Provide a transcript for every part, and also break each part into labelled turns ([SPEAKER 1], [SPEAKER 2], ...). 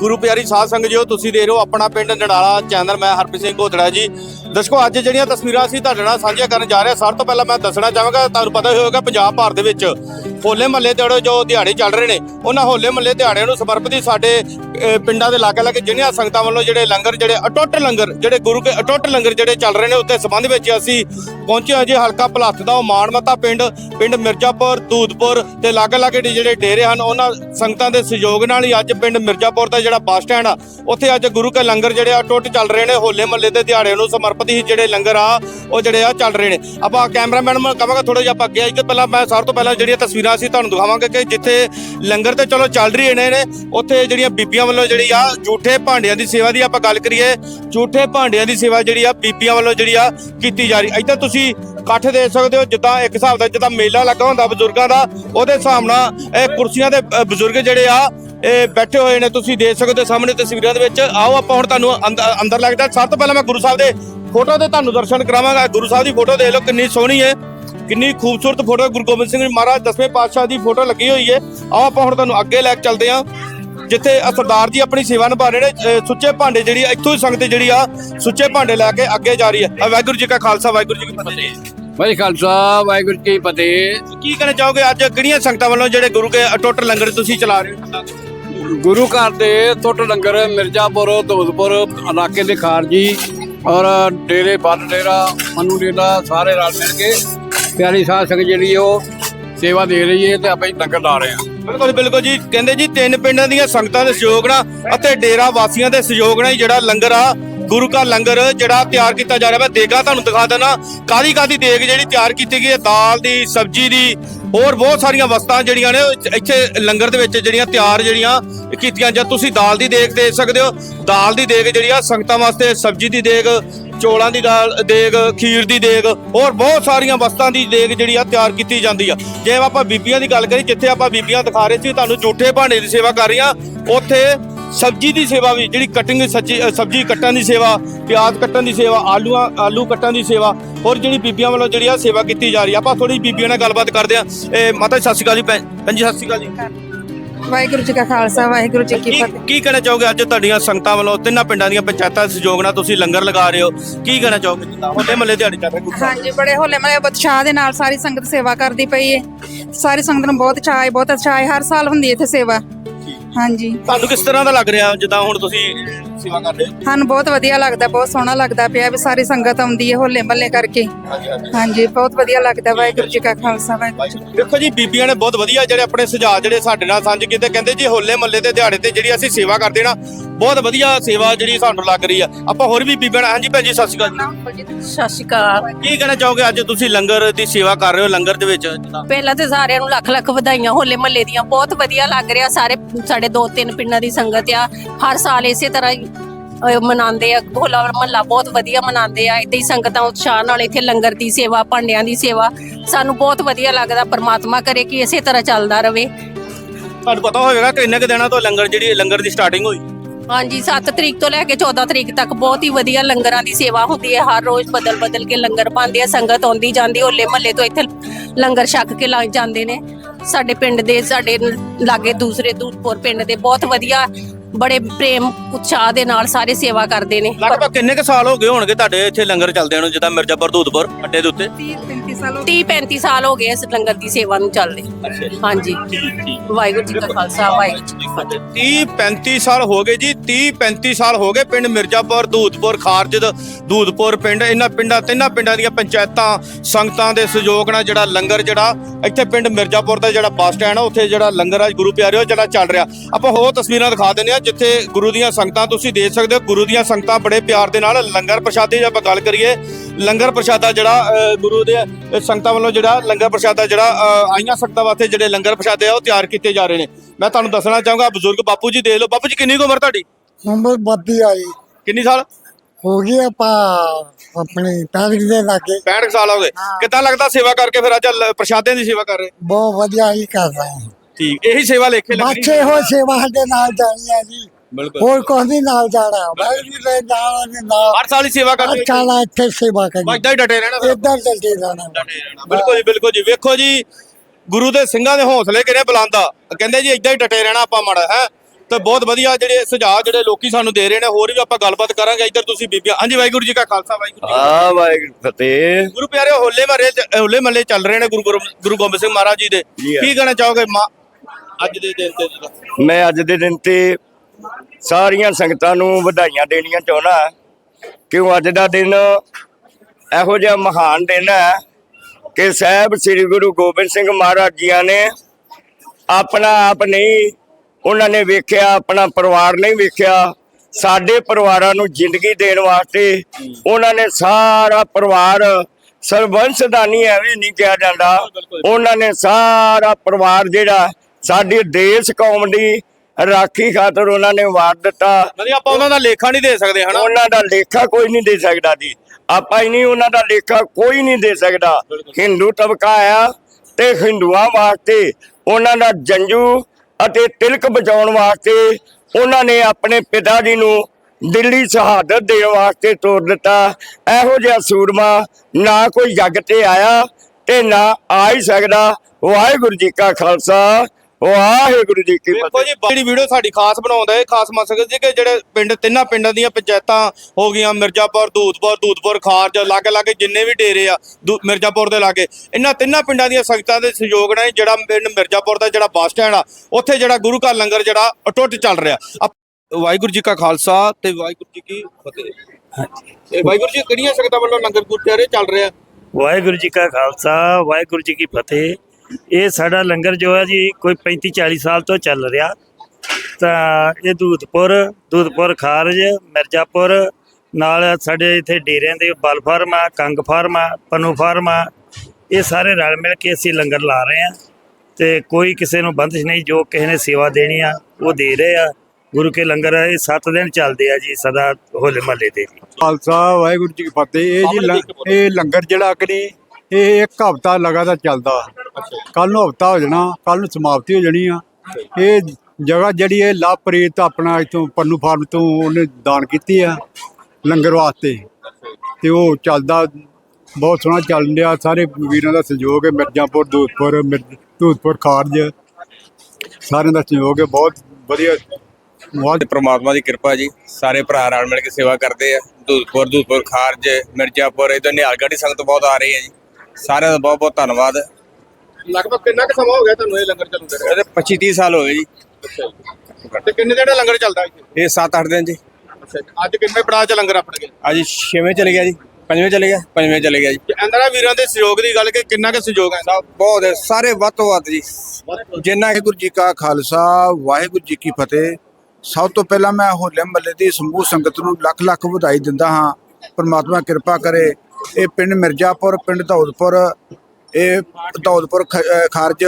[SPEAKER 1] ਗੁਰੂ ਪਿਆਰੀ ਸਾਧ ਸੰਗਤ ਜੀਓ, ਤੁਸੀਂ ਦੇਖ ਰਹੇ ਹੋ ਆਪਣਾ ਪਿੰਡ ਨਡਾਲਾ, ਚੈਨਲ ਮੈਂ ਹਰਪ੍ਰੀਤ ਸਿੰਘ ਘੋਦੜਾ ਜੀ। ਦਰਸ਼ਕੋ, ਅੱਜ ਜਿਹੜੀਆਂ ਤਸਵੀਰਾਂ ਅਸੀਂ ਤੁਹਾਡੇ ਨਾਲ ਸਾਂਝੀਆਂ ਕਰਨ ਜਾ ਰਹੇ ਹਾਂ, ਸਭ ਤੋਂ ਪਹਿਲਾਂ ਮੈਂ ਦੱਸਣਾ ਚਾਹਾਂਗਾ, ਤੁਹਾਨੂੰ ਪਤਾ ਹੀ ਹੋਵੇਗਾ ਪੰਜਾਬ ਭਰ ਦੇ ਵਿੱਚ ਹੋਲੇ ਮਹੱਲੇ ਦਿਹਾੜੇ ਜੋ ਦਿਹਾੜੇ ਚੱਲ ਰਹੇ ਨੇ, ਉਹਨਾਂ ਹੋਲੇ ਮਹੱਲੇ ਦਿਹਾੜਿਆਂ ਨੂੰ ਸਮਰਪਿਤ ਹੀ ਸਾਡੇ ਪਿੰਡਾਂ ਦੇ ਲਾਗੇ ਲਾਗੇ ਜਿਹੜੀਆਂ ਸੰਗਤਾਂ ਵੱਲੋਂ ਜਿਹੜੇ ਲੰਗਰ, ਜਿਹੜੇ ਅਟੁੱਟ ਲੰਗਰ, ਜਿਹੜੇ ਗੁਰੂ ਕੇ ਅਟੁੱਟ ਲੰਗਰ ਜਿਹੜੇ ਚੱਲ ਰਹੇ ਨੇ ਉੱਤੇ ਸੰਬੰਧ ਵਿੱਚ ਅਸੀਂ ਪਹੁੰਚੇ ਹਾਂ ਜੀ ਹਲਕਾ ਭਲੱਥ ਦਾ, ਉਹ ਮਾਨਮਤਾ ਪਿੰਡ ਪਿੰਡ ਮਿਰਜ਼ਾਪੁਰ ਦੂਦਪੁਰ ਤੇ ਲਾਗੇ ਲਾਗੇ ਜਿਹੜੇ ਡੇਰੇ ਹਨ, ਉਹਨਾਂ ਸੰਗਤਾਂ ਦੇ ਸਹਿਯੋਗ ਨਾਲ ਹੀ ਅੱਜ ਪਿੰਡ ਮਿਰਜ਼ਾਪੁਰ ਦਾ ਜਿਹੜਾ ਬੱਸ ਸਟੈਂਡ ਆ, ਉੱਥੇ ਅੱਜ ਗੁਰੂ ਕੇ ਲੰਗਰ ਜਿਹੜੇ ਆ, ਟੁੱਟ ਚੱਲ ਰਹੇ ਨੇ, ਹੋਲੇ ਮਹੱਲੇ ਦੇ ਦਿਹਾੜੇ ਨੂੰ ਸਮਰਪਿਤ ਹੀ ਜਿਹੜੇ ਲੰਗਰ ਆ, ਉਹ ਜਿਹੜੇ ਆ ਚੱਲ ਰਹੇ ਨੇ। ਆਪਾਂ ਕੈਮਰਾਮੈਨ ਨੂੰ ਕਹਾਂਗਾ ਥੋੜਾ ਜਿਹਾ ਆਪਾਂ ਅੱਗੇ ਆਈਏ, ਪਹਿਲਾਂ ਮੈਂ ਸਭ ਤੋਂ ਪਹਿਲਾਂ ਜਿਹੜੀਆਂ ਤਸਵੀਰਾਂ ਸੀ ਤੁਹਾਨੂੰ ਦਿਖਾਵਾਂਗੇ ਕਿ ਜਿੱਥੇ ਲੰਗਰ ਤੇ ਚਲੋ ਚੱਲ ਰਹੀ ਨੇ ਨੇ, ਉੱਥੇ ਜਿਹੜੀਆਂ ਬੀਬੀਆਂ ਵੱਲੋਂ ਜਿਹੜੀ ਆ ਝੂਠੇ ਭਾਂਡਿਆਂ ਦੀ ਸੇਵਾ ਦੀ ਆਪਾਂ ਗੱਲ ਕਰੀਏ ਝੂਠੇ ਭਾਂਡਿਆਂ ਦੀ ਸੇਵਾ ਜਿਹੜੀ ਆ ਬੀਬੀਆਂ ਵੱਲੋਂ ਜਿਹੜੀ ਆ ਕੀਤੀ ਜਾ ਰਹੀ। ਇੱਥੇ ਤੁਸੀਂ ਇਕੱਠ ਦੇਖ ਸਕਦੇ ਹੋ, ਜਿੱਦਾਂ ਇੱਕ ਹਿਸਾਬ ਦਾ ਜਿੱਦਾਂ ਮੇਲਾ ਲੱਗਾ ਹੁੰਦਾ ਬਜ਼ੁਰਗਾਂ ਦਾ, ਉਹਦੇ ਹਿਸਾਬ ਨਾਲ ਇਹ ਕੁਰਸੀਆਂ ਦੇ ਬਜ਼ੁਰਗ ਜਿਹੜੇ ਆ ਇਹ ਬੈਠੇ ਹੋਏ ਨੇ ਤੁਸੀਂ ਦੇਖ ਸਕਦੇ ਹੋ ਸਾਹਮਣੇ ਤਸਵੀਰਾਂ ਦੇ ਵਿੱਚ। ਆਓ ਆਪਾਂ ਹੁਣ ਤੁਹਾਨੂੰ ਅੰਦ- ਅੰਦਰ ਲੱਗਦਾ ਸਭ ਤੋਂ ਪਹਿਲਾਂ ਮੈਂ ਗੁਰੂ ਸਾਹਿਬ ਦੇ ਫੋਟੋ ਦੇ ਤੁਹਾਨੂੰ ਦਰਸ਼ਨ ਕਰਾਵਾਂਗਾ। ਗੁਰੂ ਸਾਹਿਬ ਦੀ ਫੋਟੋ ਦੇਖ ਲਓ ਕਿੰਨੀ ਸੋਹਣੀ ਹੈ। ਕਿੰਨੀ ਖੂਬਸੂਰਤ ਫੋਟੋ। ਗੁਰੂ ਗੋਬਿੰਦ ਸਿੰਘ ਜੀ ਮਹਾਰਾਜ ਦਸਵੇਂ ਪਾਤਸ਼ਾਹ ਦੀ ਫੋਟੋ ਲੱਗੀ ਹੋਈ ਹੈ। ਆਓ ਆਪਾਂ ਹੁਣ ਤੁਹਾਨੂੰ ਅੱਗੇ ਲੈ ਕੇ ਚੱਲਦੇ ਹਾਂ। ਜਿੱਥੇ ਸਰਦਾਰ ਜੀ ਆਪਣੀ ਸੇਵਾ ਨਿਭਾ ਰਹੇ ਨੇ। ਸੁੱਚੇ ਭਾਂਡੇ ਜਿਹੜੀ ਆ, ਇੱਥੋਂ ਹੀ ਸੰਗਤ ਜਿਹੜੀ ਆ ਸੁੱਚੇ ਭਾਂਡੇ ਲੈ ਕੇ ਅੱਗੇ ਜਾ ਰਹੀ ਹੈ। ਵਾਹਿਗੁਰੂ ਜੀ ਕਾ ਖਾਲਸਾ ਵਾਹਿਗੁਰੂ ਜੀ ਕੀ ਫਤਿਹ।
[SPEAKER 2] ਵਾਹਿ ਖਾਲਸਾ ਵਾਹਿਗੁਰੂ ਜੀ ਕੀ ਫਤਿਹ।
[SPEAKER 1] ਕੀ ਕਹਿਣਾ ਚਾਹੋਗੇ? ਅੱਜ ਕਿਹੜੀਆਂ ਸੰਗਤਾਂ ਵੱਲੋਂ ਜਿਹੜੇ ਗੁਰੂ ਕੇ ਅਟੁੱਟ ਲੰਗਰ ਤੁਸੀਂ ਚਲਾ ਰਹੇ ਹੋ?
[SPEAKER 2] ਗੁਰੂ ਘਰ ਦੇ ਟੁੱਟ ਲੰਗਰ ਮਿਰਜ਼ਾਪੁਰ ਧੋਦਪੁਰ ਇਲਾਕੇ ਦੇ ਖਾਰਜੀ ਔਰ ਡੇਰੇ ਬੰਦ ਡੇਰਾ, ਮਨੂ ਡੇਰਾ ਸਾਰੇ ਰਲ ਮਿਲ ਕੇ ਪਿਆਰੀ ਸਾਧ ਸੰਗਤ ਜਿਹੜੀ ਉਹ ਸੇਵਾ ਦੇ ਰਹੀ ਹੈ ਤੇ ਆਪਾਂ ਹੀ ਲੰਗਰ ਲਾ ਰਹੇ ਹਾਂ।
[SPEAKER 1] ਬਿਲਕੁਲ ਬਿਲਕੁਲ ਜੀ। ਕਹਿੰਦੇ ਜੀ, ਤਿੰਨ ਪਿੰਡਾਂ ਦੀਆਂ ਸੰਗਤਾਂ ਦੇ ਸਹਿਯੋਗ ਨਾਲ ਅਤੇ ਡੇਰਾ ਵਾਸੀਆਂ ਦੇ ਸਹਿਯੋਗ ਨਾਲ ਹੀ ਜਿਹੜਾ ਲੰਗਰ ਆ, ਗੁਰੂ ਕਾ ਲੰਗਰ ਜਿਹੜਾ ਤਿਆਰ ਕੀਤਾ ਜਾ ਰਿਹਾ, ਮੈਂ ਦੇਗਾ ਤੁਹਾਨੂੰ ਦਿਖਾ ਦੇਣਾ ਕਾਦੀ ਕਾਦੀ ਦੇਗ ਜਿਹੜੀ ਤਿਆਰ ਕੀਤੀ ਗਈ ਹੈ? ਦਾਲ ਦੀ, ਸਬਜ਼ੀ ਦੀ ਹੋਰ ਬਹੁਤ ਸਾਰੀਆਂ ਵਸਤਾਂ ਜਿਹੜੀਆਂ ਨੇ, ਇੱਥੇ- ਲੰਗਰ ਦੇ ਵਿੱਚ ਜਿਹੜੀਆਂ ਤਿਆਰ ਜਿਹੜੀਆਂ ਕੀਤੀਆਂ ਜਾਂ ਤੁਸੀਂ ਦਾਲ ਦੀ ਦੇਗ ਦੇਖ ਸਕਦੇ ਹੋ। ਦਾਲ ਦੀ ਦੇਗ ਜਿਹੜੀ ਆ, ਸੰਗਤਾਂ ਵਾਸਤੇ ਸਬਜ਼ੀ ਦੀ ਦੇਗ, ਚੋਲਾਂ ਦੀ ਦਾਲ ਦੇਗ, ਖੀਰ ਦੀ ਦੇਗ, ਹੋਰ ਬਹੁਤ ਸਾਰੀਆਂ ਵਸਤਾਂ ਦੀ ਦੇਗ ਜਿਹੜੀ ਆ, ਤਿਆਰ ਕੀਤੀ ਜਾਂਦੀ ਆ। ਜੇ ਆਪਾਂ ਬੀਬੀਆਂ ਦੀ ਗੱਲ ਕਰੀ ਜਿੱਥੇ ਆਪਾਂ ਬੀਬੀਆਂ ਦਿਖਾ ਰਹੇ ਸੀ, ਤੁਹਾਨੂੰ ਝੂਠੇ ਭਾਂਡੇ ਦੀ ਸੇਵਾ ਕਰ ਰਹੀਆਂ, ਉੱਥੇ ਸਬਜ਼ੀ ਦੀ ਸੇਵਾ ਵੀ ਜਿਹੜੀ ਕਟਿੰਗ ਸਬਜ਼ੀ ਕੱਟਣ ਦੀ ਸੇਵਾ ਪਿਆਜ਼ ਕੱਟਣ ਦੀ ਸੇਵਾ ਆਲੂਆਂ ਆਲੂ ਕੱਟਣ ਦੀ ਸੇਵਾ ਹੋਰ ਜਿਹੜੀ ਬੀਬੀਆਂ ਵੱਲੋਂ ਜਿਹੜੀ ਆ ਸੇਵਾ ਕੀਤੀ ਜਾ ਰਹੀ ਆ। ਆਪਾਂ ਥੋੜੀ ਬੀਬੀਆਂ ਨਾਲ ਗੱਲਬਾਤ ਕਰਦੇ ਆ। ਇਹ ਮਾਤਾ ਜੀ ਸਤਿ ਸ਼੍ਰੀ ਅਕਾਲ ਜੀ ਭੈਣ ਜੀ ਸਤਿ ਸ਼੍ਰੀ ਅਕਾਲ ਜੀ।
[SPEAKER 3] ਵਾਹਿਗੁਰੂ ਜੀ ਕਾ ਖਾਲਸਾ ਵਾਹਿਗੁਰੂ ਜੀ ਕੀ ਫਤਿਹ।
[SPEAKER 1] ਕੀ ਕਹਿਣਾ ਚਾਹੋਗੇ ਅੱਜ ਤੁਹਾਡੀਆਂ ਸੰਗਤਾਂ ਵੱਲੋਂ? ਤਿੰਨਾਂ ਪਿੰਡਾਂ ਦੀਆਂ ਪੰਚਾਇਤਾਂ ਦੇ ਸਹਿਯੋਗ ਨਾਲ ਤੁਸੀਂ ਲੰਗਰ ਲਗਾ ਰਹੇ ਹੋ। ਕੀ ਕਹਿਣਾ ਚਾਹੋਗੇ? ਹੋਲੇ ਮਹੱਲੇ ਦਿਹਾੜੀ ਚੱਲ ਰਹੀ
[SPEAKER 3] ਹਾਂਜੀ ਬੜੇ ਹੋਲੇ ਮਲੇ ਉਤਸ਼ਾਹ ਦੇ ਨਾਲ ਸਾਰੀ ਸੰਗਤ ਸੇਵਾ ਕਰਦੀ ਪਈ ਏ। ਸਾਰੀ ਸੰਗਤ ਨੂੰ ਬਹੁਤ ਚਾਅ ਹੈ ਬਹੁਤ ਅੱਛਾ ਹੈ ਹਰ ਸਾਲ ਹੁੰਦੀ ਹੈ ਇੱਥੇ ਸੇਵਾ। ਹਾਂਜੀ।
[SPEAKER 1] ਤੁਹਾਨੂੰ ਕਿਸ ਤਰ੍ਹਾਂ ਦਾ ਲੱਗ ਰਿਹਾ ਜਿੱਦਾਂ ਹੁਣ ਤੁਸੀਂ ਸੇਵਾ ਕਰ ਰਹੇ ਹੋ?
[SPEAKER 3] ਸਾਨੂੰ ਬਹੁਤ ਵਧੀਆ ਲੱਗਦਾ ਬਹੁਤ ਸੋਹਣਾ ਲੱਗਦਾ ਪਿਆ ਵੀ ਸਾਰੀ ਸੰਗਤ ਆਉਂਦੀ ਹੈ ਹੋਲੇ ਮੱਲੇ ਕਰਕੇ। ਹਾਂਜੀ ਬਹੁਤ ਵਧੀਆ ਲੱਗਦਾ ਵਾਹਿਗੁਰੂ ਜੀ ਕਾ ਖਾਲਸਾ ਵਾਹਿਗੁਰੂ ਜੀ ਕੀ।
[SPEAKER 1] ਦੇਖੋ ਜੀ ਬੀਬੀਆਂ ਨੇ ਬਹੁਤ ਵਧੀਆ ਜਿਹੜੇ ਆਪਣੇ ਸੁਝਾਅ ਜਿਹੜੇ ਸਾਡੇ ਨਾਲ ਸਾਂਝੇ ਕੀਤੇ ਕਹਿੰਦੇ ਜੀ ਹੋਲੇ ਮਹੱਲੇ ਦੇ ਦਿਹਾੜੇ ਤੇ ਜਿਹੜੀ ਅਸੀਂ ਸੇਵਾ ਕਰਦੇ ਨਾ ਬਹੁਤ ਵਧੀਆ ਸੇਵਾ ਜਿਹੜੀ ਸਾਨੂੰ ਲੱਗ ਰਹੀ ਆ। ਆਪਾਂ ਹੋਰ ਵੀ ਬੀਬੀਆਂ ਨਾਲ ਹਾਂਜੀ ਭੈਣ ਜੀ ਸਤਿ ਸ਼੍ਰੀ ਅਕਾਲ ਜੀ।
[SPEAKER 4] ਸਤਿ ਸ਼੍ਰੀ ਅਕਾਲ।
[SPEAKER 1] ਕੀ ਕਹਿਣਾ ਚਾਹੋਗੇ ਅੱਜ ਤੁਸੀਂ ਲੰਗਰ ਦੀ ਸੇਵਾ ਕਰ ਰਹੇ ਹੋ ਲੰਗਰ ਦੇ ਵਿੱਚ? ਜਿੱਦਾਂ
[SPEAKER 4] ਪਹਿਲਾਂ ਤੇ ਸਾਰਿਆਂ ਨੂੰ ਲੱਖ ਲੱਖ ਵਧਾਈਆਂ ਹੋਲੇ ਮਹੱਲੇ ਦੀਆਂ ਬਹੁਤ ਵਧੀਆ ਲੱਗ ਰਿਹਾ ਸਾਰੇ ਸਾਡੇ ਦੋ ਤਿੰਨ ਪਿੰਡਾਂ ਦੀ ਸੰਗਤ ਆ ਹਰ ਸਾਲ ਇਸੇ ਤਰ੍ਹਾਂ ਹੀ ਅਹ, ਮਨਾਉਂਦੇ ਆ ਹੋਲਾ ਮਹੱਲਾ ਬਹੁਤ ਵਧੀਆ ਮਨਾਉਂਦੇ ਆ ਇੱਥੇ ਹੀ ਸੰਗਤਾਂ ਉਤਸ਼ਾਹ ਨਾਲ ਇੱਥੇ ਲੰਗਰ ਦੀ ਸੇਵਾ ਭਾਂਡਿਆਂ ਦੀ ਸੇਵਾ ਸਾਨੂੰ ਬਹੁਤ ਵਧੀਆ ਲੱਗਦਾ ਪਰਮਾਤਮਾ ਕਰੇ ਕਿ ਇਸੇ ਤਰ੍ਹਾਂ ਚੱਲਦਾ ਰਵੇ।
[SPEAKER 1] ਤੁਹਾਨੂੰ ਪਤਾ ਹੋਵੇਗਾ ਕਿ ਇੰਨੇ ਕੁ ਦਿਨਾਂ ਤੋਂ ਲੰਗਰ ਜਿਹੜੀ ਲੰਗਰ ਦੀ ਸਟਾਰਟਿੰਗ ਹੋਈ।
[SPEAKER 4] ਹਾਂਜੀ 7 ਤਰੀਕ ਤੋਂ ਲੈ ਕੇ 14 ਤਰੀਕ ਤੱਕ ਬਹੁਤ ਹੀ ਵਧੀਆ ਲੰਗਰਾਂ ਦੀ ਸੇਵਾ ਹੁੰਦੀ ਹੈ। ਹਰ ਰੋਜ਼ ਬਦਲ ਬਦਲ ਕੇ ਲੰਗਰ ਪਾਉਂਦੇ ਆ, ਸੰਗਤ ਆਉਂਦੀ ਜਾਂਦੀ ਹੋਲੇ ਮਹੱਲੇ ਤੋਂ ਇੱਥੇ ਲੰਗਰ ਛਕ ਕੇ ਲੱਗ ਜਾਂਦੇ ਨੇ। ਸਾਡੇ ਪਿੰਡ ਦੇ, ਸਾਡੇ ਲਾਗੇ ਦੂਸਰੇ ਦੂਰਪੁਰ ਪਿੰਡ ਦੇ ਬਹੁਤ ਵਧੀਆ ਬੜੇ ਪ੍ਰੇਮ ਉਤਸ਼ਾਹ ਦੇ ਨਾਲ ਸਾਰੇ ਸੇਵਾ ਕਰਦੇ ਨੇ।
[SPEAKER 1] ਲਗਭਗ ਕਿੰਨੇ ਕੁ ਸਾਲ ਹੋ ਗਏ ਹੋਣਗੇ ਤੁਹਾਡੇ ਇੱਥੇ ਲੰਗਰ ਚੱਲਦੇ ਨੂੰ ਜਿੱਦਾਂ ਮਿਰਜ਼ਾਪੁਰ ਦੂਦਪੁਰ ਅੱਡੇ ਦੇ ਉੱਤੇ?
[SPEAKER 3] 30 35 ਸਾਲ ਹੋ
[SPEAKER 4] 30 35 ਸਾਲ ਹੋ ਗਏ ਇਸ ਲੰਗਰ ਦੀ ਸੇਵਾ ਨੂੰ ਚੱਲਦੇ। ਹਾਂਜੀ। ਵਾਹਿਗੁਰੂ ਜੀ ਕਾ ਖਾਲਸਾ ਵਾਹਿਗੁਰੂ ਜੀ ਕੀ ਫਤਿਹ।
[SPEAKER 1] 30 35 ਸਾਲ ਹੋ ਗਏ ਜੀ 30 35 ਸਾਲ ਹੋ ਗਏ ਪਿੰਡ ਮਿਰਜ਼ਾਪੁਰ ਦੂਦਪੁਰ ਖਾਰਜਦ ਦੂਦਪੁਰ ਪਿੰਡ ਇਹਨਾਂ ਪਿੰਡਾਂ ਤਿੰਨਾਂ ਪਿੰਡਾਂ ਦੀਆਂ ਪੰਚਾਇਤਾਂ ਸੰਗਤਾਂ ਦੇ ਸਹਿਯੋਗ ਨਾਲ ਜਿਹੜਾ ਲੰਗਰ ਜਿਹੜਾ ਇੱਥੇ ਪਿੰਡ ਮਿਰਜ਼ਾਪੁਰ ਦਾ ਜਿਹੜਾ ਬੱਸ ਸਟੈਂਡ ਆ ਉੱਥੇ ਜਿਹੜਾ ਲੰਗਰ ਆ ਗੁਰੂ ਪਿਆਰਿਓ ਜਿਹੜਾ ਚੱਲ ਰਿਹਾ। ਆਪਾਂ ਹੋਰ ਤਸਵੀਰਾਂ ਦਿਖਾ ਦਿੰਦੇ ਆ ਜਿੱਥੇ ਗੁਰੂ ਦੀਆਂ ਸੰਗਤਾਂ ਤੁਸੀਂ ਦੇਖ ਸਕਦੇ ਹੋ ਗੁਰੂ ਦੀਆਂ ਸੰਗਤਾਂ ਬੜੇ ਪਿਆਰ ਦੇ ਨਾਲ ਲੰਗਰ ਪ੍ਰਸ਼ਾਦੇ ਦੀ ਆਪਾਂ ਗੱਲ ਕਰੀਏ ਲੰਗਰ ਪ੍ਰਸ਼ਾਦਾ ਜਿਹੜਾ ਗੁਰੂ ਦੇ ਸੰਗਤਾਂ ਵੱਲੋਂ ਜਿਹੜਾ ਲੰਗਰ ਪ੍ਰਸ਼ਾਦਾ ਜਿਹੜਾ ਆਈਆਂ ਸੰਗਤਾਂ ਵਾਸਤੇ ਜਿਹੜੇ ਲੰਗਰ ਪ੍ਰਸ਼ਾਦੇ ਆ ਉਹ ਤਿਆਰ ਕੀਤੇ ਜਾ ਰਹੇ ਨੇ। ਮੈਂ ਤੁਹਾਨੂੰ ਦੱਸਣਾ ਚਾਹਾਂਗਾ ਬਜ਼ੁਰਗ ਬਾਪੂ ਜੀ ਦੇਖ ਲਓ ਬਾਪੂ ਜੀ ਕਿੰਨੀ ਕੁ ਉਮਰ ਤੁਹਾਡੀ?
[SPEAKER 5] ਉਮਰ ਵੱਧਦੀ ਆਈ
[SPEAKER 1] ਕਿੰਨੀ ਸਾਲ?
[SPEAKER 5] ਹੋ ਗਈ ਆਪਾਂ ਆਪਣੀ ਤਾਰੀਖ ਦੇ ਲਾਗੇ।
[SPEAKER 1] 65 ਸਾਲ ਹੋ ਗਏ। ਕਿੱਦਾਂ ਲੱਗਦਾ ਸੇਵਾ ਕਰਕੇ ਫਿਰ ਅੱਜ ਪ੍ਰਸ਼ਾਦਿਆਂ ਦੀ ਸੇਵਾ ਕਰ ਰਹੇ?
[SPEAKER 5] ਬਹੁਤ ਵਧੀਆ ਹੀ ਕਰ ਰਹੇ
[SPEAKER 1] ਠੀਕ ਇਹੀ ਸੇਵਾ ਲੇਖੇ ਲੱਗਣੀ।
[SPEAKER 5] ਬੱਚੇ ਹੋ ਸੇਵਾ ਦੇ ਨਾਲ ਜਾਣੀ ਹੈ ਜੀ।
[SPEAKER 1] ਬਿਲਕੁਲ।
[SPEAKER 5] ਹੋਰ ਕੋਈ ਨਹੀਂ ਨਾਲ ਜਾਣਾ? ਵਾਹਿਗੁਰੂ ਦੇ ਨਾਲ ਦੇ ਨਾਲ।
[SPEAKER 1] ਹਰ ਸਾਲ ਹੀ ਸੇਵਾ ਕਰਦੇ।
[SPEAKER 5] ਅੱਛਾ ਨਾ ਇੱਥੇ ਸੇਵਾ
[SPEAKER 1] ਬਸ
[SPEAKER 5] ਕਰੀ
[SPEAKER 1] ਏਦਾਂ ਹੀ ਡਟੇ ਰਹਿਣਾ ਫਿਰ।
[SPEAKER 5] ਇੱਧਰ ਚੱਲਦੇ ਜਾਣਾ
[SPEAKER 1] ਡਟੇ ਰਹਿਣਾ। ਬਿਲਕੁਲ ਜੀ ਬਿਲਕੁਲ ਜੀ। ਵੇਖੋ ਜੀ ਗੁਰੂ ਦੇ ਸਿੰਘਾਂ ਦੇ ਹੌਸਲੇ ਕਿਹਨੇ ਬੁਲੰਦਾ ਕਹਿੰਦੇ ਜੀ ਇਦਾਂ ਹੀ ਡਟੇ ਰਹਿਣਾ ਆਪਾਂ ਮਾੜਾ ਹੈ? ਤੇ ਬਹੁਤ ਵਧੀਆ ਜਿਹੜੇ ਸੁਝਾਅ ਜਿਹੜੇ ਲੋਕੀ ਸਾਨੂੰ ਦੇ ਰਹੇ ਨੇ ਹੋਰ ਵੀ ਆਪਾਂ ਗੱਲਬਾਤ ਕਰਾਂਗੇ। ਇੱਧਰ ਤੁਸੀਂ ਬੀਬੀਆਂ ਹਾਂਜੀ ਵਾਹਿਗੁਰੂ ਜੀ ਕਾ ਖਾਲਸਾ ਵਾਹਿਗੁਰੂ ਜੀ ਕੀ
[SPEAKER 6] ਆ ਵਾਹਿਗੁਰੂ ਫਤਿਹ।
[SPEAKER 1] ਗੁਰੂ ਪਿਆਰੇ ਹੋਲੇ ਮਹੱਲੇ ਚ- ਹੋਲੇ ਮਹੱਲੇ ਚੱਲ ਰਹੇ ਨੇ ਗੁਰੂ ਗੁਰੂ- ਗੁਰੂ ਗੋਬਿੰਦ ਸਿੰਘ ਮਹਾਰਾਜ ਜੀ ਦੇ।
[SPEAKER 6] ਜੀ।
[SPEAKER 1] ਕੀ ਕਹਿਣਾ ਚਾਹੋਗੇ? ਮਾਂ ਅੱਜ ਦੇ ਦਿਨ ਤੇ
[SPEAKER 6] ਮੈਂ ਅੱਜ ਦੇ ਦਿਨ ਤੇ ਸਾਰੀਆਂ ਸੰਗਤਾਂ ਨੂੰ ਵਧਾਈਆਂ ਦੇਣੀਆਂ ਚਾਹੁੰਦਾ ਕਿਉਂ ਅੱਜ ਦਾ ਦਿਨ ਇਹੋ ਜਿਹਾ ਮਹਾਨ ਦਿਨ ਹੈ ਕਿ ਸਾਹਿਬ ਸ੍ਰੀ ਗੁਰੂ ਗੋਬਿੰਦ ਸਿੰਘ ਮਹਾਰਾਜ ਜੀਆਂ ਨੇ ਆਪਣਾ ਆਪ ਨਹੀਂ ਉਹਨਾਂ ਨੇ ਵੇਖਿਆ ਆਪਣਾ ਪਰਿਵਾਰ ਨਹੀਂ ਵੇਖਿਆ ਸਾਡੇ ਪਰਿਵਾਰਾਂ ਨੂੰ ਜ਼ਿੰਦਗੀ ਦੇਣ ਵਾਸਤੇ ਉਹਨਾਂ ਨੇ ਸਾਰਾ ਪਰਿਵਾਰ ਸਰਬੰਸਦਾਨੀ ਐਵੇਂ ਨਹੀਂ ਕਿਹਾ ਜਾਂਦਾ। ਉਹਨਾਂ ਨੇ ਸਾਰਾ ਪਰਿਵਾਰ ਜਿਹੜਾ ਸਾਡੇ ਦੇਸ਼ ਕੌਮ ਦੀ ਰਾਖੀ ਖਾਤਰ ਉਹਨਾਂ ਨੇ ਵਾਰ ਦਿੱਤਾ।
[SPEAKER 1] ਨਹੀਂ ਆਪਾਂ ਉਹਨਾਂ ਦਾ ਲੇਖਾ ਨਹੀਂ ਦੇ ਸਕਦੇ ਹਨਾ?
[SPEAKER 6] ਉਹਨਾਂ ਦਾ ਲੇਖਾ ਕੋਈ ਨਹੀਂ ਦੇ ਸਕਦਾ ਜੀ। ਆਪਾਂ ਹੀ ਨਹੀਂ ਉਹਨਾਂ ਦਾ ਲੇਖਾ ਕੋਈ ਨਹੀਂ ਦੇ ਸਕਦਾ। ਹਿੰਦੂ ਤਬਕਾ ਆ ਤੇ ਹਿੰਦੂਆਂ ਵਾਸਤੇ ਉਹਨਾਂ ਦਾ ਜੰਜੂ ਅਤੇ ਤਿਲਕ ਬਚਾਉਣ ਵਾਸਤੇ ਉਹਨਾਂ ਨੇ ਆਪਣੇ ਪਿਤਾ ਜੀ ਨੂੰ ਦਿੱਲੀ ਸ਼ਹਾਦਤ ਦੇਣ ਵਾਸਤੇ ਤੋਰ ਦਿੱਤਾ। ਇਹੋ ਜਿਹਾ ਸੂਰਮਾ ਨਾ ਕੋਈ ਜੱਗ ਤੇ ਆਇਆ ਤੇ ਨਾ ਆ ਹੀ ਸਕਦਾ। ਵਾਹਿਗੁਰੂ ਜੀ ਕਾ ਖਾਲਸਾ। ਵਾਹਿਗੁਰੂ ਜੀ ਕੀ
[SPEAKER 1] ਦੇਖੋ
[SPEAKER 6] ਫਤਿਹ
[SPEAKER 1] ਜੀ ਜਿਹੜੀ ਵੀਡੀਓ ਸਾਡੀ ਖਾਸ ਬਣਾਉਂਦਾ ਹੈ। ਖਾਸ ਮਕਸਦ ਸੀ ਕਿ ਜਿਹੜੇ ਪਿੰਡ ਤਿੰਨਾਂ ਪਿੰਡਾਂ ਦੀਆਂ ਪੰਚਾਇਤਾਂ ਹੋ ਗਈਆਂ ਮਿਰਜ਼ਾਪੁਰ ਦੂਧਪੁਰ ਦੂਧਪੁਰ ਖਾਰਜ ਲਾਗੇ ਲਾਗੇ ਜਿੰਨੇ ਵੀ ਡੇਰੇ ਆ ਦੂ- ਮਿਰਜ਼ਾਪੁਰ ਦੇ ਲਾਗੇ ਇਹਨਾਂ ਤਿੰਨਾਂ ਪਿੰਡਾਂ ਦੀਆਂ ਸੰਗਤਾਂ ਦੇ ਸਹਿਯੋਗ ਨਾਲ ਜਿਹੜਾ ਪਿੰਡ ਮਿਰਜ਼ਾਪੁਰ ਦਾ ਜਿਹੜਾ ਬੱਸ ਸਟੈਂਡ ਆ ਉੱਥੇ ਜਿਹੜਾ ਗੁਰੂ ਘਰ ਲੰਗਰ ਜਿਹੜਾ ਅਟੁੱਟ ਚੱਲ ਰਿਹਾ। ਵਾਹਿਗੁਰੂ ਜੀ ਕਾ ਖਾਲਸਾ ਤੇ ਵਾਹਿਗੁਰੂ ਜੀ ਕੀ ਫਤਿਹ। ਇਹ ਵਾਹਿਗੁਰੂ ਜੀ ਕਿਹੜੀਆਂ ਸੰਗਤਾਂ ਵੱਲੋਂ ਲੰਗਰ ਗੁਰਦੁਆਰੇ ਚੱਲ ਰਿਹਾ?
[SPEAKER 7] ਵਾਹਿਗੁਰੂ ਜੀ ਕਾ ਖਾਲਸਾ ਵਾਹਿਗੁਰੂ ਜੀ ਕੀ ਫਤਿਹ। ਇਹ ਸਾਡਾ ਲੰਗਰ ਜੋ ਹੈ ਜੀ ਕੋਈ 35 40 ਸਾਲ ਤੋਂ ਚੱਲ ਰਿਹਾ। ਤਾਂ ਇਹ ਦੂਧਪੁਰ ਦੂਧਪੁਰ ਖਾਰਜ ਮਿਰਜ਼ਾਪੁਰ ਨਾਲ ਸਾਡੇ ਇੱਥੇ ਡੇਰਿਆਂ ਦੇ ਬਲ ਫਾਰਮ ਆ ਕੰਗ ਫਾਰਮ ਆ ਪਨੂ ਫਾਰਮ ਆ ਇਹ ਸਾਰੇ ਰਲ ਮਿਲ ਕੇ ਅਸੀਂ ਲੰਗਰ ਲਾ ਰਹੇ ਆ ਤੇ ਕੋਈ ਕਿਸੇ ਨੂੰ ਬੰਦਸ਼ ਨਹੀਂ ਜੋ ਕਿਸੇ ਨੇ ਸੇਵਾ ਦੇਣੀ ਆ ਉਹ ਦੇ ਰਹੇ ਆ। ਗੁਰੂ ਕੇ ਲੰਗਰ ਇਹ 7 ਦਿਨ ਚੱਲਦੇ ਆ ਜੀ ਸਦਾ ਹੋਲੇ ਮਹੱਲੇ ਦੇ।
[SPEAKER 8] ਖਾਲਸਾ ਵਾਹਿਗੁਰੂ ਜੀ ਕੀ ਫਤਿਹ। ਇਹ ਜੀ ਇਹ ਲੰਗਰ ਜਿਹੜਾ ਨਹੀਂ ਇਹ ਇੱਕ ਹਫਤਾ ਲਗਾਤਾਰ ਚੱਲਦਾ। ਕੱਲ ਨੂੰ ਹਫਤਾ ਹੋ ਜਾਣਾ ਕੱਲ ਨੂੰ ਸਮਾਪਤੀ ਹੋ ਜਾਣੀ ਆ। ਇਹ ਜਗ੍ਹਾ ਜਿਹੜੀ ਇਹ ਲਵਪ੍ਰੀਤ ਆਪਣਾ ਇਥੋਂ ਪੰਨੂ ਫਾਰਮ ਤੋਂ ਉਹਨੇ ਦਾਨ ਕੀਤੀ ਆ, ਲੰਗਰ ਵਾਸਤੇ। ਤੇ ਉਹ ਚੱਲਦਾ, ਬਹੁਤ ਸੋਹਣਾ ਚੱਲ ਰਿਹਾ, ਸਾਰੇ ਵੀਰਾਂ ਦਾ ਸਹਿਯੋਗ ਹੈ। ਮਿਰਜ਼ਾਪੁਰ ਦੂਧਪੁਰ ਮਿਰਜ਼- ਖਾਰਜ, ਸਾਰਿਆਂ ਦਾ ਸਹਿਯੋਗ ਹੈ। ਬਹੁਤ ਵਧੀਆ। ਬਹੁਤ
[SPEAKER 9] ਤੇ ਪ੍ਰਮਾਤਮਾ ਦੀ ਕਿਰਪਾ ਜੀ। ਸਾਰੇ ਭਰਾ ਰਲ ਮਿਲ ਕੇ ਸੇਵਾ ਕਰਦੇ ਆ। ਦੂਧਪੁਰ ਦੂਧਪੁਰ ਖਾਰਜ, ਮਿਰਜ਼ਾਪੁਰ ਇਧਰ ਨਿਹਾਲਗੜ੍ਹ ਸੰਗਤ ਬਹੁਤ ਆ ਰਹੀ ਹੈ ਜੀ। ਸਾਰਿਆਂ ਦਾ ਬਹੁਤ ਬਹੁਤ ਧੰਨਵਾਦ।
[SPEAKER 1] ਲਗਭਗ ਕਿੰਨਾ ਕੁ ਸਮਾਂ ਹੋ ਗਿਆ ਤੁਹਾਨੂੰ ਇਹ ਲੰਗਰ ਚੱਲਦੇ ਰਹੇ
[SPEAKER 9] ਇਹਦੇ 25 30 ਸਾਲ ਹੋ ਗਏ ਜੀ।
[SPEAKER 1] ਤੇ ਕਿੰਨੇ ਦਿਨ ਲੰਗਰ ਚੱਲਦਾ ਇੱਥੇ?
[SPEAKER 9] ਇਹ 7-8 ਦਿਨ ਜੀ।
[SPEAKER 1] ਅੱਛਾ ਜੀ। ਅੱਜ ਕਿੰਨੇ ਪੜਾਅ ਚ ਲੰਗਰ ਆਪਣੇ
[SPEAKER 9] ਅੱਜ ਛੇਵੇਂ ਚਲੇ ਗਿਆ ਜੀ। ਪੰਜਵੇਂ ਚਲੇ ਗਿਆ ਪੰਜਵੇਂ ਚਲੇ ਗਿਆ ਜੀ।
[SPEAKER 1] ਅੰਦਰਾਂ ਵੀਰਾਂ ਦੇ ਸਹਿਯੋਗ ਦੀ ਗੱਲ ਕਿ ਕਿੰਨਾ ਕੁ ਸਹਿਯੋਗ ਹੈ
[SPEAKER 9] ਸਭ ਬਹੁਤ ਹੈ, ਸਾਰੇ ਵੱਧ ਤੋਂ ਵੱਧ ਜੀ। ਜਿੰਨਾ
[SPEAKER 10] ਵਾਹਿਗੁਰੂ ਜੀ ਕਾ ਖਾਲਸਾ ਵਾਹਿਗੁਰੂ ਜੀ ਕੀ ਫਤਿਹ। ਸਭ ਤੋਂ ਪਹਿਲਾਂ ਮੈਂ ਹੋਲੇ ਮਹੱਲੇ ਦੀ ਸਮੂਹ ਸੰਗਤ ਨੂੰ ਲੱਖ ਲੱਖ ਵਧਾਈ ਦਿੰਦਾ ਹਾਂ। ਪਰਮਾਤਮਾ ਕਿਰਪਾ ਕਰੇ। ਇਹ ਪਿੰਡ ਮਿਰਜ਼ਾਪੁਰ, ਪਿੰਡ ਦੌਦਪੁਰ ਇਹ ਦੌਦਪੁਰ ਖ- ਅਹ ਖਾਰਜ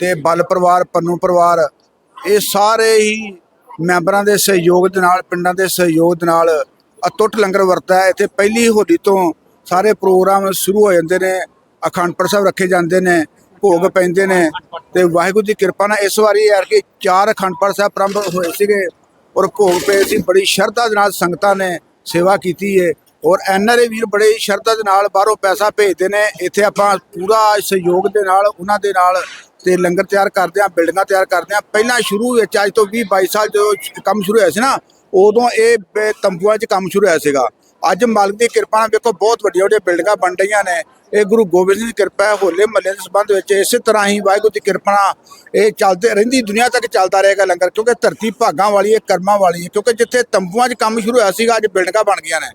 [SPEAKER 10] ਤੇ ਬਲ ਪਰਿਵਾਰ, ਪੰਨੂ ਪਰਿਵਾਰ, ਇਹ ਸਾਰੇ ਹੀ ਮੈਂਬਰਾਂ ਦੇ ਸਹਿਯੋਗ ਦੇ ਨਾਲ, ਪਿੰਡਾਂ ਦੇ ਸਹਿਯੋਗ ਦੇ ਨਾਲ ਅਟੁੱਟ ਲੰਗਰ ਵਰਤਾ ਹੈ। ਇੱਥੇ ਪਹਿਲੀ ਹੋਲੀ ਤੋਂ ਸਾਰੇ ਪ੍ਰੋਗਰਾਮ ਸ਼ੁਰੂ ਹੋ ਜਾਂਦੇ ਨੇ, ਅਖੰਡ ਪਾਠ ਸਾਹਿਬ ਰੱਖੇ ਜਾਂਦੇ ਨੇ, ਭੋਗ ਪੈਂਦੇ ਨੇ ਤੇ ਵਾਹਿਗੁਰੂ ਦੀ ਕਿਰਪਾ ਨਾਲ ਇਸ ਵਾਰੀ ਯਾਰ ਕਿ ਚਾਰ ਅਖੰਡ ਸਾਹਿਬ ਪ੍ਰੰਭ ਹੋਏ ਸੀਗੇ ਔਰ ਭੋਗ ਪਏ ਸੀ। ਬੜੀ ਸ਼ਰਧਾ ਦੇ ਨਾਲ ਸੰਗਤਾਂ ਨੇ ਸੇਵਾ ਕੀਤੀ ਹੈ ਔਰ ਐਨਆਰਏ ਵੀਰ ਬੜੇ ਸ਼ਰਧਾ ਦੇ ਨਾਲ ਬਾਹਰੋਂ ਪੈਸਾ ਭੇਜਦੇ ਨੇ। ਇੱਥੇ ਆਪਾਂ ਪੂਰਾ ਸਹਿਯੋਗ ਦੇ ਨਾਲ, ਉਹਨਾਂ ਦੇ ਨਾਲ ਤੇ ਲੰਗਰ ਤਿਆਰ ਕਰਦੇ ਆ ਬਿਲਡਿੰਗਾਂ ਤਿਆਰ ਕਰਦੇ ਆ ਪਹਿਲਾਂ ਸ਼ੁਰੂ ਵਿੱਚ ਅੱਜ ਤੋਂ 20 22 ਸਾਲ ਜਦੋਂ ਕੰਮ ਸ਼ੁਰੂ ਹੋਇਆ ਸੀ ਨਾ, ਉਦੋਂ ਇਹ ਤੰਬੂਆਂ 'ਚ ਕੰਮ ਸ਼ੁਰੂ ਹੋਇਆ ਸੀਗਾ। ਅੱਜ ਮਾਲਕ ਦੀ ਕਿਰਪਾ ਨਾਲ ਵੇਖੋ ਬਹੁਤ ਵੱਡੀਆਂ ਵੱਡੀਆਂ ਬਿਲਡਿੰਗਾਂ ਬਣ ਰਹੀਆਂ ਨੇ। ਇਹ ਗੁਰੂ ਗੋਬਿੰਦ ਸਿੰਘ ਦੀ ਕਿਰਪਾ ਹੈ ਹੋਲੇ ਮਹੱਲੇ ਦੇ ਸੰਬੰਧ ਵਿੱਚ ਇਸੇ ਤਰ੍ਹਾਂ ਹੀ ਵਾਹਿਗੁਰੂ ਦੀ ਕਿਰਪਾ ਨਾਲ ਇਹ ਚੱਲਦੇ ਰਹਿੰਦੀ ਦੁਨੀਆ ਤੱਕ ਚੱਲਦਾ ਰਹੇਗਾ ਲੰਗਰ ਕਿਉਂਕਿ ਧਰਤੀ ਭਾਗਾਂ ਵਾਲੀ ਹੈ ਕਰਮਾਂ ਵਾਲੀ ਹੈ ਕਿਉਂਕਿ ਜਿੱਥੇ ਤੰਬੂਆਂ 'ਚ ਕੰਮ ਸ਼ੁਰੂ ਹੋਇਆ ਸੀਗਾ ਅੱਜ ਬਿਲਡਿੰਗਾਂ ਬਣ ਗਈਆਂ ਨੇ।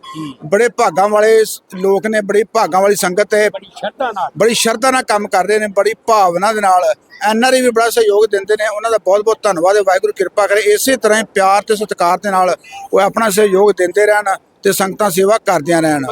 [SPEAKER 10] ਬੜੇ ਭਾਗਾਂ ਵਾਲੇ ਲੋਕ ਨੇ ਬੜੀ ਭਾਗਾਂ ਵਾਲੀ ਸੰਗਤ ਹੈ। ਬੜੀ ਸ਼ਰਧਾ ਨਾਲ। ਕੰਮ ਕਰ ਰਹੇ ਨੇ ਬੜੀ ਭਾਵਨਾ ਦੇ ਨਾਲ। ਐਨਆਰਆਈ ਵੀ ਬੜਾ ਸਹਿਯੋਗ ਦਿੰਦੇ ਨੇ ਉਹਨਾਂ ਦਾ ਬਹੁਤ ਬਹੁਤ ਧੰਨਵਾਦ ਹੈ ਵਾਹਿਗੁਰੂ ਕਿਰਪਾ ਕਰੇ। ਇਸੇ ਤਰ੍ਹਾਂ ਹੀ ਪਿਆਰ ਤੇ ਸਤਿਕਾਰ ਦੇ ਨਾਲ ਉਹ ਆਪਣਾ ਸਹਿਯੋਗ ਦਿੰਦੇ ਰਹਿਣ। ਤੇ ਸੰਗਤਾਂ ਸੇਵਾ ਕਰਦਿਆਂ ਰਹਿਣ।